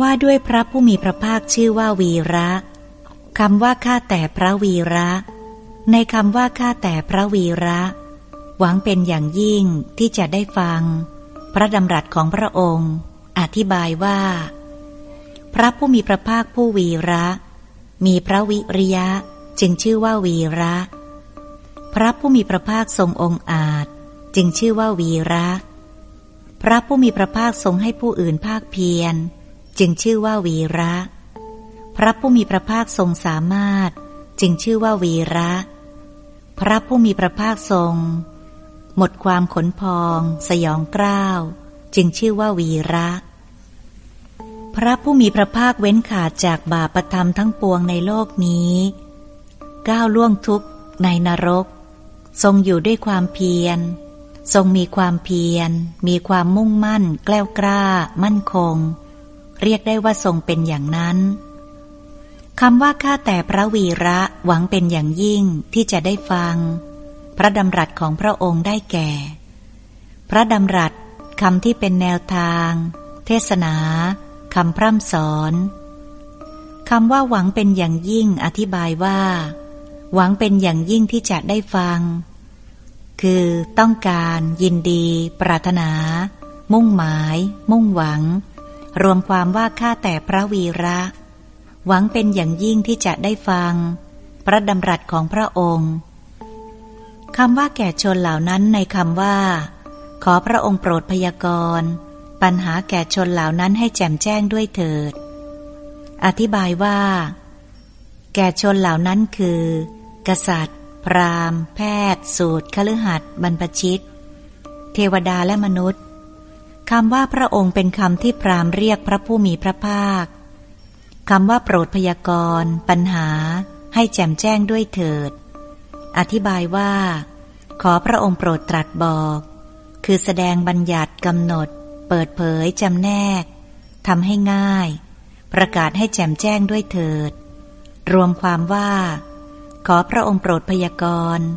ว่าด้วยพระผู้มีพระภาคชื่อว่าวีระคำว่าข้าแต่พระวีระ ในคำว่าข้าแต่พระวีระ หวังเป็นอย่างยิ่งที่จะได้ฟัง พระดำรัสของพระองค์ อธิบายว่า พระผู้มีพระภาคผู้วีระ มีพระวิริยะจึงชื่อว่าวีระ พระผู้มีพระภาคทรงองค์อาจ จึงชื่อว่าวีระ พระผู้มีพระภาคทรงให้ผู้อื่นภาคเพียร จึงชื่อว่าวีระ พระผู้มีพระภาคทรงสามารถ จึงชื่อว่าวีระ พระผู้มีพระภาคทรง หมดความขนพอง สยองกล้าว จึงชื่อว่าวีระ พระผู้มีพระภาคเว้นขาดจากบาปธรรมทั้งปวงในโลกนี้ก้าวล่วงทุกข์ในนรก ทรงอยู่ด้วยความเพียร ทรงมีความเพียร มีความมุ่งมั่น แกล้วกล้า มั่นคง เรียกได้ว่าทรงเป็นอย่างนั้นคำว่าข้าแต่พระวีระหวังเป็นอย่างยิ่งที่จะได้ฟัง พระดำรัสของพระองค์ได้แก่ พระดำรัสคำที่เป็นแนวทาง เทศนาคำพร่ำสอนคำว่าหวังเป็นอย่างยิ่งอธิบายว่า หวังเป็นอย่างยิ่งที่จะได้ฟัง คือต้องการ ยินดี ปรารถนา มุ่งหมาย มุ่งหวัง รวมความว่าข้าแต่พระวีระ หวังเป็นอย่างยิ่งที่จะได้ฟัง พระดำรัสของพระองค์คำว่าแก่ชนเหล่านั้นในคำว่า ขอพระองค์โปรดพยากรณ์ปัญหาแก่ชนเหล่านั้นให้แจ่มแจ้งด้วยเถิด อธิบายว่า แก่ชนเหล่านั้นคือ กษัตริย์ พราหมณ์ แพทย์ สูตรคฤหัสบรรพชิต เทวดาและมนุษย์ คำว่าพระองค์เป็นคำที่พรามเรียกพระผู้มีพระภาค คำว่าโปรดพยากรณ์ปัญหา ให้แจ่มแจ้งด้วยเถิด อธิบายว่า ขอพระองค์โปรดตรัสบอก คือแสดงบัญญัติกำหนด เปิดเผยจำแนกทำให้ง่าย ประกาศให้แจ่มแจ้งด้วยเถิด รวมความว่า ขอพระองค์โปรดพยากรณ์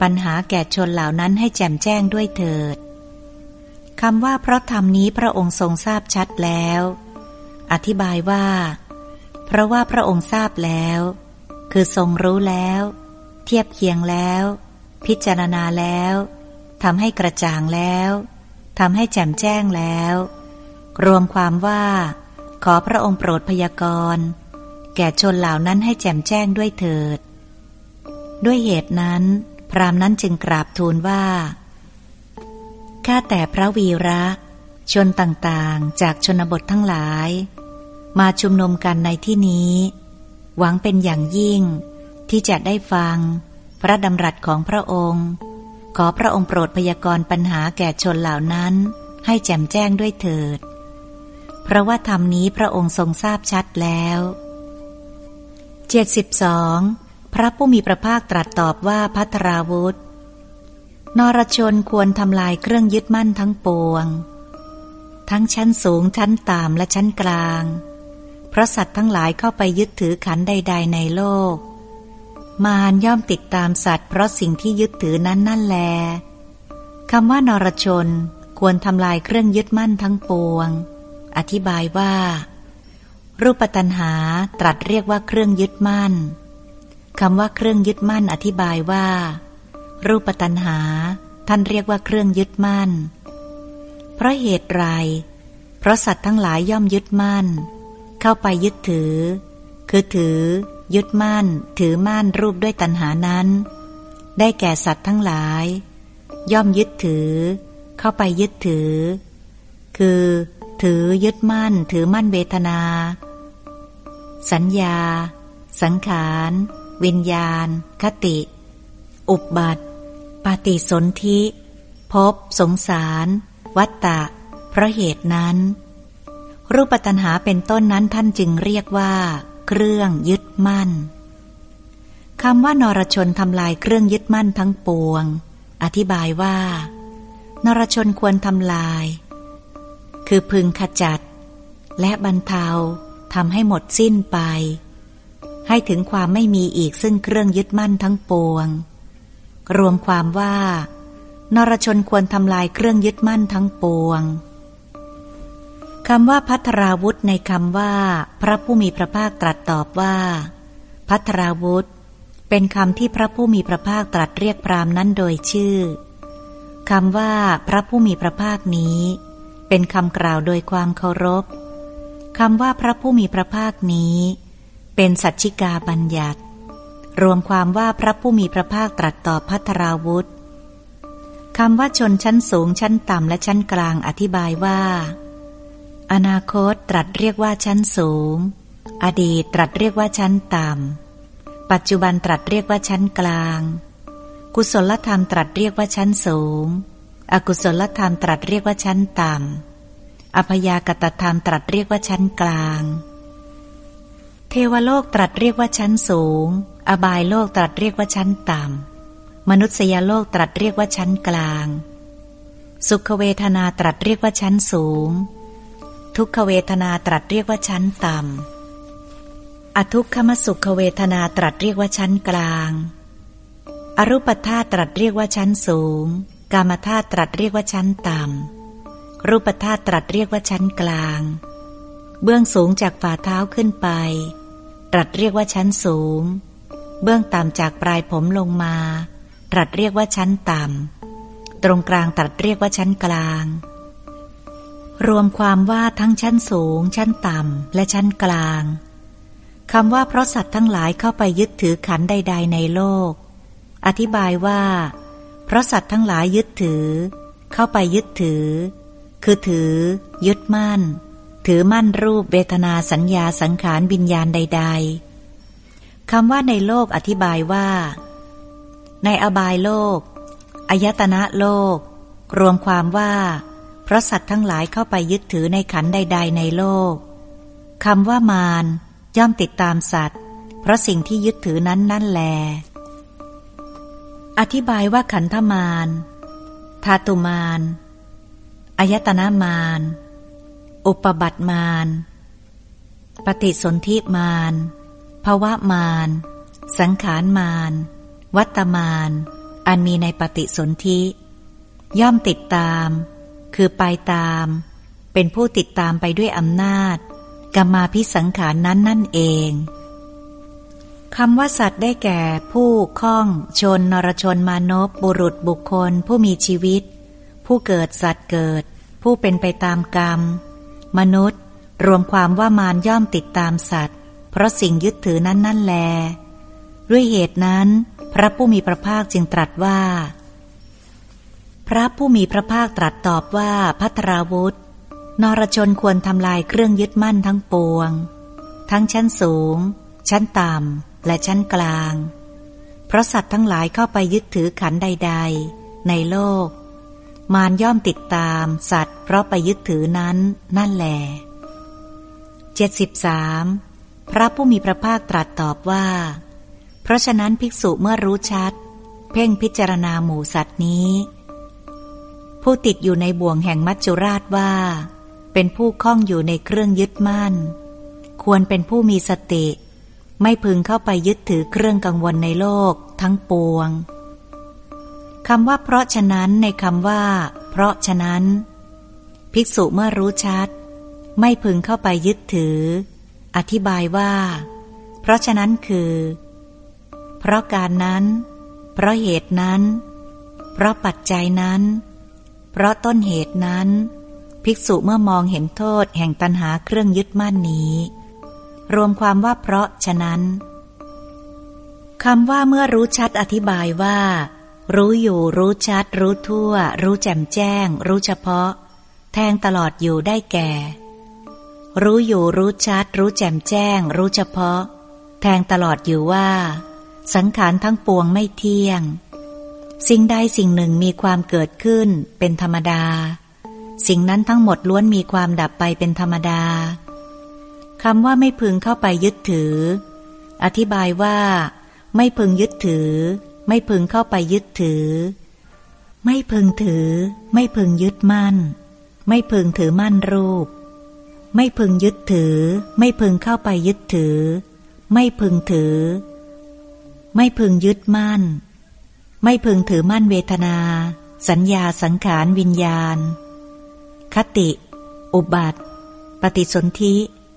ปัญหาแก่ชนเหล่านั้นให้แจ่มแจ้งด้วยเถิด คำว่าเพราะธรรมนี้พระองค์ทรงทราบชัดแล้ว อธิบายว่า เพราะว่าพระองค์ทราบแล้ว คือทรงรู้แล้ว เทียบเคียงแล้ว พิจารณาแล้วทำให้กระจ่างแล้วทำให้แจ่มแจ้งแล้ว รวมความว่า ขอพระองค์โปรดพยากรณ์แก่ชนเหล่านั้นให้แจ่มแจ้งด้วยเถิด ด้วยเหตุนั้น พรามนั้นจึงกราบทูลว่า ข้าแต่พระวีระ ชนต่างๆ จากชนบททั้งหลาย มาชุมนุมกันในที่นี้ หวังเป็นอย่างยิ่ง ที่จะได้ฟัง พระดำรัสของพระองค์ ขอพระองค์โปรดพยากรณ์ปัญหาแก่ชนเหล่านั้นให้แจ่มแจ้งด้วยเถิด เพราะว่าธรรมนี้พระองค์ทรงทราบชัดแล้ว72พระผู้มีพระภาคตรัสตอบว่าพัทราวุธ นรชนควรทำลายเครื่องยึดมั่นทั้งปวง ทั้งชั้นสูงชั้นต่ำและชั้นกลาง เพราะสัตว์ทั้งหลายเข้าไปยึดถือขันใด ๆ ในโลก มารย่อมติดตามสัตว์ เพราะสิ่งที่ยึดถือนั้นนั่นแลคำว่านรชนควรทำลายเครื่องยึดมั่นทั้งปวง อธิบายว่า รูปตัณหาตรัสเรียกว่าเครื่องยึดมั่นคำว่าเครื่องยึดมั่นอธิบายว่า รูปตัณหา ท่านเรียกว่าเครื่องยึดมั่น เพราะเหตุไรเพราะสัตว์ทั้งหลายย่อมยึดมั่น เข้าไปยึดถือ คือถือ ยึดมั่น ถือมั่นรูปด้วยตัณหานั้น ได้แก่สัตว์ทั้งหลาย ย่อมยึดถือ เข้าไปยึดถือ คือ ถือยึดมั่น ถือมั่นเวทนา สัญญา สังขาร วิญญาณ คติ อุบบัติ ปาติสนธิพบ สงสาร วัตตะ เพราะเหตุนั้น รูปตัณหาเป็นต้นนั้นท่านจึงเรียกว่า เครื่องยึดมั่นคำว่านรชนทำลายเครื่องยึดมั่นทั้งปวง อธิบายว่า นรชนควรทำลาย คือพึงขจัด และบรรเทาทำให้หมดสิ้นไป ให้ถึงความไม่มีอีกซึ่งเครื่องยึดมั่นทั้งปวง รวมความว่า นรชนควรทำลายเครื่องยึดมั่นทั้งปวงคำว่าพัทราวุธในคำว่า พระผู้มีพระภาคตรัสตอบว่า พัทราวุธ เป็นคำที่พระผู้มีพระภาคตรัสเรียกพรามนั้นโดยชื่อคำว่า พระผู้มีพระภาคนี้ เป็นคำกล่าวโดยความเคารพคำว่าพระผู้มีพระภาคนี้ เป็นสัจจิกาบัญญัติ รวมความว่าพระผู้มีพระภาคตรัสตอบพัทราวุธคำว่าชนชั้นสูงชั้นต่ำและชั้นกลางอธิบายว่า อนาคตตรัสเรียกว่าชั้นสูง อดีตตรัสเรียกว่าชั้นต่ำ ปัจจุบันตรัสเรียกว่าชั้นกลาง กุศลธรรมตรัสเรียกว่าชั้นสูง อกุศลธรรมตรัสเรียกว่าชั้นต่ำอพยากตธรรมตรัสเรียกว่าชั้นกลาง เทวโลกตรัสเรียกว่าชั้นสูง อบายโลกตรัสเรียกว่าชั้นต่ำ มนุษยโลกตรัสเรียกว่าชั้นกลาง สุขเวทนาตรัสเรียกว่าชั้นสูง ทุกขเวทนาตรัสเรียกว่าชั้นต่ำ อทุกขมสุขเวทนาตรัสเรียกว่าชั้นกลาง อรูปธาตุตรัสเรียกว่าชั้นสูง กามธาตุตรัสเรียกว่าชั้นต่ำ รูปธาตุตรัสเรียกว่าชั้นกลาง เบื้องสูงจากฝ่าเท้าขึ้นไป ตรัสเรียกว่าชั้นสูง เบื้องต่ำจากปลายผมลงมา ตรัสเรียกว่าชั้นต่ำ ตรงกลางตรัสเรียกว่าชั้นกลาง รวมความว่าทั้งชั้นสูง ชั้นต่ำ และชั้นกลางคำว่าเพราะสัตว์ทั้งหลายเข้าไปยึดถือขันใด ๆ ในโลก อธิบายว่า เพราะสัตว์ทั้งหลายยึดถือ เข้าไปยึดถือ คือถือ ยึดมั่น ถือมั่นรูปเวทนาสัญญาสังขารวิญญาณใด ๆ คำว่าในโลกอธิบายว่า ในอบายโลกอายตนะโลก รวมความว่า เพราะสัตว์ทั้งหลายเข้าไปยึดถือในขันใด ๆ ในโลกคำว่ามารย่อมติดตามสัตว์ เพราะสิ่งที่ยึดถือนั้นนั่นแล อธิบายว่าขันธมารธาตุมารอายตนะมารอุปบัติมารปฏิสนธิมาร ภวะมาร สังขารมาร วัตมานอันมีในปฏิสนธิ ย่อมติดตาม คือไปตาม เป็นผู้ติดตามไปด้วยอำนาจกรรมาพิสังขารนั้นนั่นเองคำว่าสัตว์ได้แก่ผู้คล้องชนนรชนมานพบุรุษบุคคล ผู้มีชีวิต ผู้เกิดสัตว์เกิด ผู้เป็นไปตามกรรม มนุษย์ รวมความว่ามารย่อมติดตามสัตว์ เพราะสิ่งยึดถือนั้นนั่นแล ด้วยเหตุนั้น พระผู้มีพระภาคจึงตรัสว่า พระผู้มีพระภาคตรัสตอบว่าพัทราวุธ นรชนควรทำลายเครื่องยึดมั่นทั้งปวง ทั้งชั้นสูง ชั้นต่ำ และชั้นกลาง เพราะสัตว์ทั้งหลายเข้าไปยึดถือขันใด ๆ ในโลก มารย่อมติดตามสัตว์ เพราะไปยึดถือนั้นนั่นแหละเจ็ดสิบสาม พระผู้มีพระภาคตรัสตอบว่า เพราะฉะนั้นภิกษุเมื่อรู้ชัด เพ่งพิจารณาหมูสัตว์นี้ ผู้ติดอยู่ในบ่วงแห่งมัจจุราชว่า เป็นผู้คล้องอยู่ในเครื่องยึดมั่น ควรเป็นผู้มีสติ ไม่พึงเข้าไปยึดถือเครื่องกังวลในโลกทั้งปวงคำว่าเพราะฉะนั้นในคำว่า เพราะฉะนั้น ภิกษุเมื่อรู้ชัด ไม่พึงเข้าไปยึดถือ อธิบายว่า เพราะฉะนั้นคือ เพราะการนั้น เพราะเหตุนั้น เพราะปัจจัยนั้น เพราะต้นเหตุนั้น ภิกษุเมื่อมองเห็นโทษแห่งตัณหาเครื่องยึดมั่นนี้ รวมความว่าเพราะฉะนั้นคำว่าเมื่อรู้ชัดอธิบายว่า รู้อยู่รู้ชัด รู้ทั่ว รู้แจ่มแจ้ง รู้เฉพาะ แทงตลอดอยู่ได้แก่ รู้อยู่รู้ชัด รู้แจ่มแจ้ง รู้เฉพาะ แทงตลอดอยู่ว่า สังขารทั้งปวงไม่เที่ยง สิ่งใดสิ่งหนึ่งมีความเกิดขึ้นเป็นธรรมดา สิ่งนั้นทั้งหมดล้วนมีความดับไปเป็นธรรมดาคำว่าไม่พึงเข้าไปยึดถือ อธิบายว่า ไม่พึงยึดถือ ไม่พึงเข้าไปยึดถือ ไม่พึงถือ ไม่พึงยึดมั่น ไม่พึงถือมั่นรูป ไม่พึงยึดถือ ไม่พึงเข้าไปยึดถือ ไม่พึงถือ ไม่พึงยึดมั่น ไม่พึงถือมั่นเวทนา สัญญาสังขารวิญญาณ คติ อุบัติ ปฏิสนธิ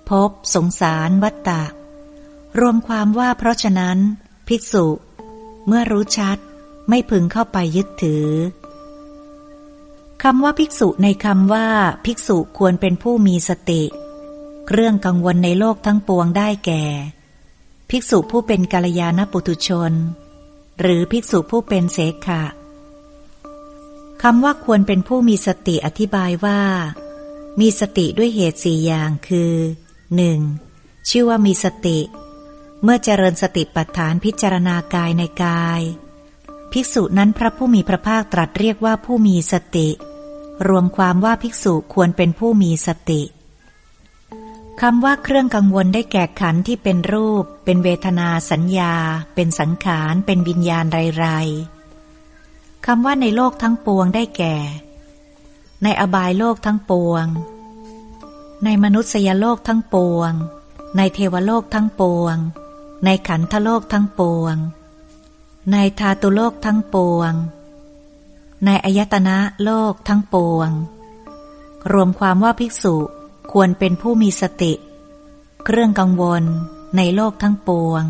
ภพสงสารวัตตะ รวมความว่าเพราะฉะนั้น ภิกษุ เมื่อรู้ชัด ไม่พึงเข้าไปยึดถือ คำว่าภิกษุในคำว่า ภิกษุควรเป็นผู้มีสติเรื่องกังวลในโลกทั้งปวงได้แก่ ภิกษุผู้เป็นกัลยาณปุถุชน หรือภิกษุผู้เป็นเสขะคำว่าควรเป็นผู้มีสติอธิบายว่า มีสติด้วยเหตุสี่อย่างคือ 1. ชื่อว่ามีสติ เมื่อเจริญสติปัฏฐานพิจารณากายในกาย ภิกษุนั้นพระผู้มีพระภาคตรัสเรียกว่าผู้มีสติ รวมความว่าภิกษุควรเป็นผู้มีสติคำว่าเครื่องกังวลได้แก่ขันที่เป็นรูป เป็นเวทนาสัญญา เป็นสังขาร เป็นวิญญาณไรๆคำว่าในโลกทั้งปวงได้แก่ ในอบายโลกทั้งปวง ในมนุษยโลกทั้งปวง ในเทวโลกทั้งปวง ในขันธโลกทั้งปวง ในธาตุโลกทั้งปวง ในอายตนะโลกทั้งปวง รวมความว่าภิกษุควรเป็นผู้มีสติ เครื่องกังวลในโลกทั้งปวง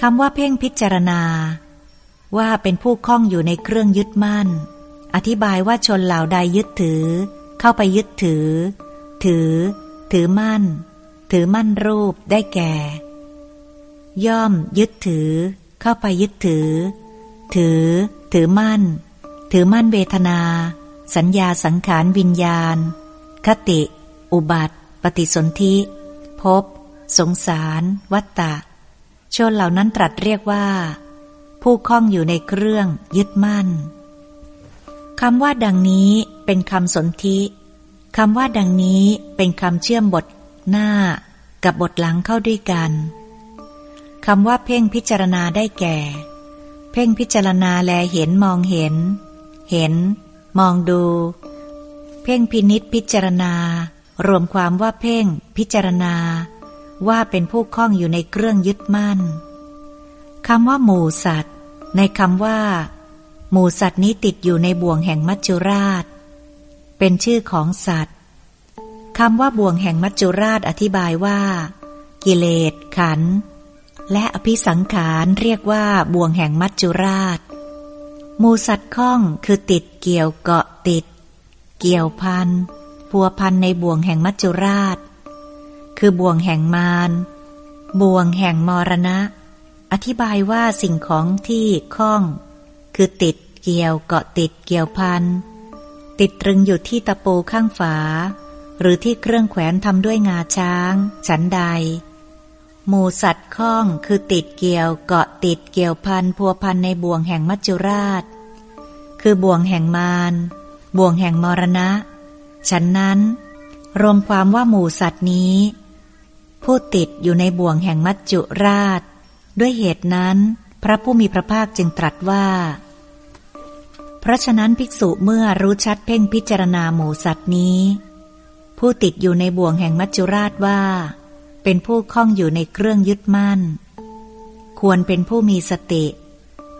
คำว่าเพ่งพิจารณา ว่าเป็นผู้คล้องอยู่ในเครื่องยึดมั่น อธิบายว่าชนเหล่าใดยึดถือ เข้าไปยึดถือ ถือ ถือมั่น ถือมั่นรูปได้แก่ ย่อมยึดถือ เข้าไปยึดถือ ถือ ถือมั่น ถือมั่นเวทนา สัญญาสังขารวิญญาณ คติ อุบัติ ปฏิสนธิภพสงสาร วัตตะ ชนเหล่านั้นตรัสเรียกว่า ผู้คล้องอยู่ในเครื่องยึดมั่นคำว่าดังนี้เป็นคำสนธิคำว่าดังนี้เป็นคำเชื่อมบทหน้ากับบทหลังเข้าด้วยกันคำว่าเพ่งพิจารณาได้แก่ เพ่งพิจารณาแลเห็นมองเห็น เห็น มองดู เพ่งพินิษพิจารณา รวมความว่าเพ่ง พิจารณา ว่าเป็นผู้คล้องอยู่ในเครื่องยึดมั่นคำว่าหมูสัตว์ ในคำว่า หมูสัตว์นี้ติดอยู่ในบ่วงแห่งมัจจุราช เป็นชื่อของสัตว์คำว่าบ่วงแห่งมัจจุราชอธิบายว่า กิเลสขัน และอภิสังขารเรียกว่าบ่วงแห่งมัจจุราช มูสัตว์ข้องคือติดเกี่ยวเกาะติด เกี่ยวพันพัวพันในบ่วงแห่งมัจจุราช คือบ่วงแห่งมารบ่วงแห่งมรณะ อธิบายว่าสิ่งของที่คล้อง คือติดเกี่ยวเกาะติดเกี่ยวพันติดตรึงอยู่ที่ตะปูข้างฝา หรือที่เครื่องแขวนทำด้วยงาช้าง ฉันใด หมูสัตว์ข้องคือติดเกี่ยวเกาะติดเกี่ยวพันพัวพันในบ่วงแห่งมัจจุราช คือบ่วงแห่งมารบ่วงแห่งมรณะ ฉันนั้น รวมความว่าหมู่สัตว์นี้ ผู้ติดอยู่ในบ่วงแห่งมัจจุราช ด้วยเหตุนั้น พระผู้มีพระภาคจึงตรัสว่า เพราะฉะนั้นภิกษุเมื่อรู้ชัดเพ่งพิจารณาหมู่สัตว์นี้ ผู้ติดอยู่ในบ่วงแห่งมัจจุราชว่า เป็นผู้คล้องอยู่ในเครื่องยึดมั่น ควรเป็นผู้มีสติ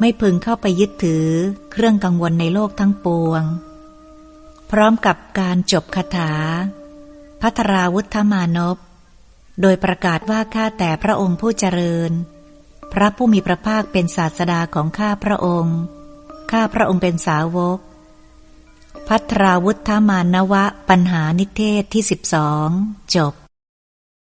ไม่พึงเข้าไปยึดถือเครื่องกังวลในโลกทั้งปวง พร้อมกับการจบคาถา พัทราวุฒมานพ โดยประกาศว่าข้าแต่พระองค์ผู้เจริญ พระผู้มีพระภาคเป็นศาสดาของข้าพระองค์ ข้าพระองค์เป็นสาวก พัทราวุฒมานวะปัญหานิเทศที่สิบสองจบ